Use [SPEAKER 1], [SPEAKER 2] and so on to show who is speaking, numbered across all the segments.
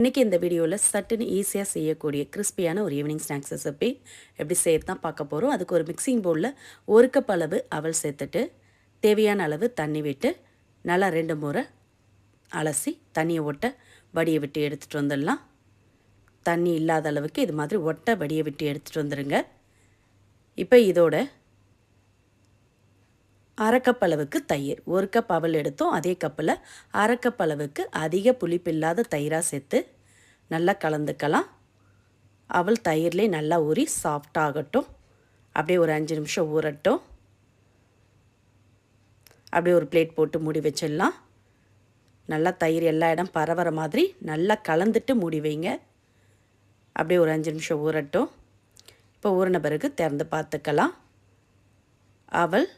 [SPEAKER 1] இன்றைக்கி இந்த வீடியோவில் சட்டுன்னு ஈஸியாக செய்யக்கூடிய கிறிஸ்பியான ஒரு ஈவினிங் ஸ்நாக்ஸ் ரெசிபி எப்படி சேர்த்து தான் பார்க்க போகிறோம் அதுக்கு ஒரு மிக்சிங் பவுலில் ஒரு கப் அளவு அவல் சேர்த்துட்டு தேவையான அளவு தண்ணி விட்டு நல்லா ரெண்டு முறை அலசி தண்ணியை ஒட்ட வடியை விட்டு எடுத்துகிட்டு வந்துடலாம். தண்ணி இல்லாத அளவுக்கு இது மாதிரி ஒட்ட வடியை விட்டு எடுத்துகிட்டு வந்துடுங்க இப்போ இதோட அரை கப் அளவுக்கு தயிர். ஒரு கப் அவல் எடுத்தோம். அதே கப்பில் அரை கப் அளவுக்கு அதிக புளிப்பு இல்லாத தயிராக சேர்த்து நல்லா கலந்துக்கலாம். அவள் தயிர்லேயே நல்லா ஊறி சாஃப்டாகட்டும் அப்படியே ஒரு அஞ்சு நிமிஷம் ஊறட்டும். அப்படியே ஒரு பிளேட் போட்டு மூடி வச்சிடலாம். நல்லா தயிர் எல்லா இடம் பரவற மாதிரி நல்லா கலந்துட்டு மூடி வைங்க. அப்படியே ஒரு அஞ்சு நிமிஷம் ஊறட்டும். இப்போ ஊறின பிறகு திறந்து பார்த்துக்கலாம். அவள்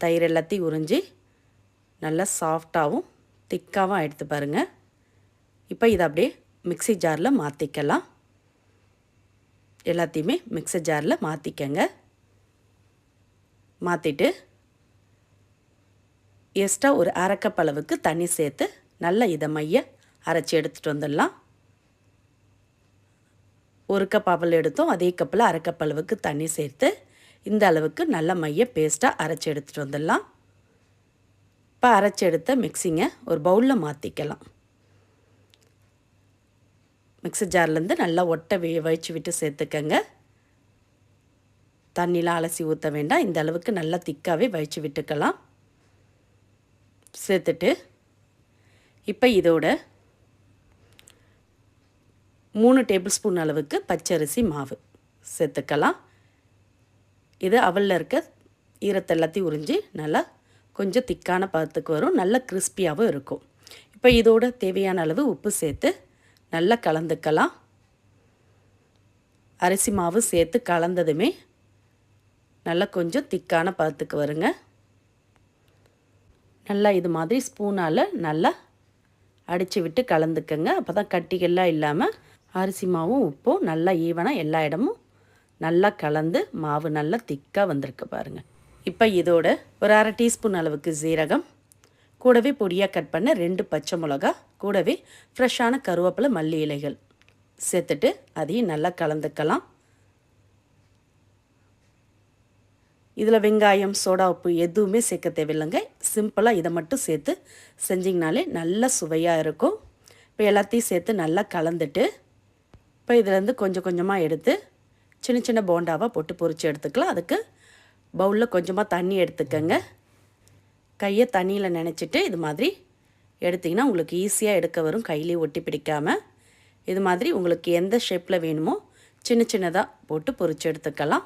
[SPEAKER 1] தயிர் எல்லாத்தையும் உறிஞ்சி நல்லா சாஃப்டாகவும் திக்காகவும் எடுத்து பாருங்கள் இப்போ இதை அப்படியே மிக்சி ஜாரில் மாற்றிக்கலாம் எல்லாத்தையுமே மிக்சி ஜாரில் மாற்றிக்கங்க மாற்றிட்டு எக்ஸ்ட்ரா ஒரு அரைக்கப்பளவுக்கு தண்ணி சேர்த்து நல்லா இதை மைய அரைச்சி எடுத்துகிட்டு வந்துடலாம். ஒரு கப் அவல் எடுத்தோம் அதே கப்பில் அரைக்கப்பளவுக்கு தண்ணி சேர்த்து இந்த அளவுக்கு நல்ல மைய பேஸ்ட்டாக அரைச்சி எடுத்துகிட்டு வந்துடலாம். இப்போ அரைச்சி எடுத்த மிக்சிங்கை ஒரு பவுலில் மாற்றிக்கலாம் மிக்சி ஜார்லேருந்து நல்லா ஒட்டை வே வழிச்சு விட்டு சேர்த்துக்கங்க. தண்ணிலாம் அலசி ஊற்ற வேண்டாம். இந்த அளவுக்கு நல்லா திக்காகவே வழிச்சு விட்டுக்கலாம். சேர்த்துட்டு இப்போ இதோட மூணு டேபிள் ஸ்பூன் அளவுக்கு பச்சரிசி மாவு சேர்த்துக்கலாம். இது அவலில் இருக்க ஈரத்தை எல்லாத்தையும் உறிஞ்சி நல்லா கொஞ்சம் திக்கான பதத்துக்கு வரும். நல்லா கிறிஸ்பியாகவும் இருக்கும். இப்போ இதோட தேவையான அளவு உப்பு சேர்த்து நல்லா கலந்துக்கலாம். அரிசி மாவு சேர்த்து கலந்ததுமே நல்லா கொஞ்சம் திக்கான பதத்துக்கு வருங்க. நல்லா இது மாதிரி ஸ்பூனால் நல்லா அடித்து விட்டு கலந்துக்கங்க. அப்போ தான் கட்டிகள்லாம் இல்லாமல் அரிசி மாவும் உப்பும் நல்லா ஈவனாக எல்லா இடமும் நல்லா கலந்து மாவு நல்லா திக்காக வந்திருக்கு பாருங்கள் இப்போ இதோட ஒரு அரை டீஸ்பூன் அளவுக்கு ஜீரகம் கூடவே பொடியாக கட் பண்ண ரெண்டு பச்சை மிளகா கூடவே ஃப்ரெஷ்ஷான கருவேப்பிலை மல்லி இலைகள் சேர்த்துட்டு அதையும் நல்லா கலந்துக்கலாம். இதில் வெங்காயம் சோடா உப்பு எதுவுமே சேர்க்க தேவையில்லைங்க. சிம்பிளாக இதை மட்டும் சேர்த்து செஞ்சிங்கனாலே நல்ல சுவையாக இருக்கும். இப்போ எல்லாத்தையும் சேர்த்து நல்லா கலந்துட்டு இப்போ இதிலேருந்து கொஞ்சம் கொஞ்சமாக எடுத்து சின்ன சின்ன போண்டாவாக போட்டு பொறிச்சு எடுத்துக்கலாம். அதுக்கு பவுலில் கொஞ்சமாக தண்ணி எடுத்துக்கோங்க. கையை தண்ணியில் நினச்சிட்டு இது மாதிரி எடுத்திங்கன்னா உங்களுக்கு ஈஸியாக எடுக்க வரும். கையிலே ஒட்டி பிடிக்காமல் இது மாதிரி உங்களுக்கு எந்த ஷேப்பில் வேணுமோ சின்ன சின்னதாக போட்டு பொறிச்சு எடுத்துக்கலாம்.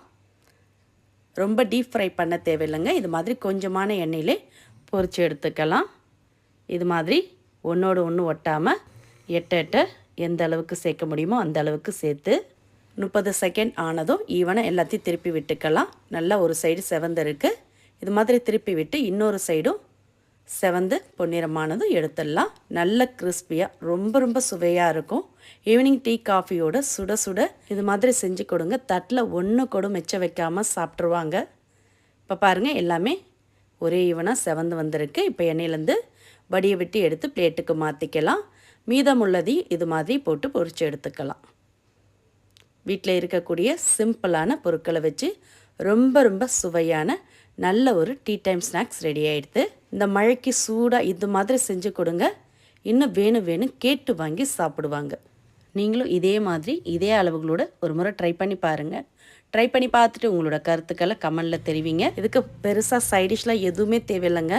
[SPEAKER 1] ரொம்ப டீப் ஃப்ரை பண்ண தேவையில்லைங்க. இது மாதிரி கொஞ்சமான எண்ணெயிலே பொறிச்சு எடுத்துக்கலாம். இது மாதிரி ஒன்றோடு ஒன்று ஒட்டாமல் எட்ட எட்ட எந்த அளவுக்கு சேர்க்க முடியுமோ அந்த அளவுக்கு சேர்த்து முப்பது செகண்ட் ஆனதும் ஈவனாக எல்லாத்தையும் திருப்பி விட்டுக்கலாம். நல்லா ஒரு சைடு செவந்து இது மாதிரி திருப்பி விட்டு இன்னொரு சைடும் செவந்து பொன்னிறமானதும் எடுத்துடலாம். நல்ல கிறிஸ்பியாக ரொம்ப ரொம்ப சுவையாக இருக்கும். ஈவினிங் டீ காஃபியோட சுட சுட இது மாதிரி செஞ்சு கொடுங்க. தட்டில் ஒன்று கூட மிச்சம் வைக்காமல் சாப்பிட்ருவாங்க இப்போ பாருங்கள் எல்லாமே ஒரே ஈவனாக செவந்து வந்திருக்கு. இப்போ எண்ணெயிலேருந்து வடியை விட்டு எடுத்து பிளேட்டுக்கு மாற்றிக்கலாம் மீதமுள்ளதையும் இது மாதிரி போட்டு பொறிச்சு எடுத்துக்கலாம். வீட்டில் இருக்கக்கூடிய சிம்பிளான பொருட்களை வச்சு ரொம்ப ரொம்ப சுவையான நல்ல ஒரு டீ டைம் ஸ்நாக்ஸ் ரெடி ஆகிடுது இந்த மழைக்கு சூடாக இது மாதிரி செஞ்சு கொடுங்க. இன்னும் வேணும் வேணும் கேட்டு வாங்கி சாப்பிடுவாங்க. நீங்களும் இதே மாதிரி இதே அளவுகளோட ஒரு முறை ட்ரை பண்ணி பாருங்கள் ட்ரை பண்ணி பார்த்துட்டு உங்களோட கருத்துக்களை கமெண்டில் தெரிவிங்க. இதுக்கு பெருசாக சைடிஷ்லாம் எதுவுமே தேவையில்லைங்க.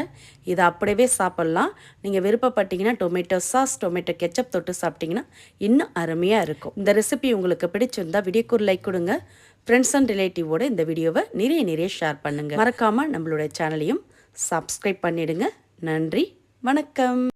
[SPEAKER 1] இதை அப்படியே சாப்பிட்லாம். நீங்கள் விருப்பப்பட்டீங்கன்னா டொமேட்டோ சாஸ் டொமேட்டோ கெச்சப் தொட்டு சாப்பிட்டிங்கன்னா இன்னும் அருமையாக இருக்கும். இந்த ரெசிபி உங்களுக்கு பிடிச்சிருந்தா வீடியோக்கு ஒரு லைக் கொடுங்க. ஃப்ரெண்ட்ஸ் அண்ட் ரிலேட்டிவோட இந்த வீடியோவை நிறைய நிறைய ஷேர் பண்ணுங்கள் மறக்காமல் நம்மளுடைய சேனலையும் சப்ஸ்கிரைப் பண்ணிவிடுங்க நன்றி வணக்கம்.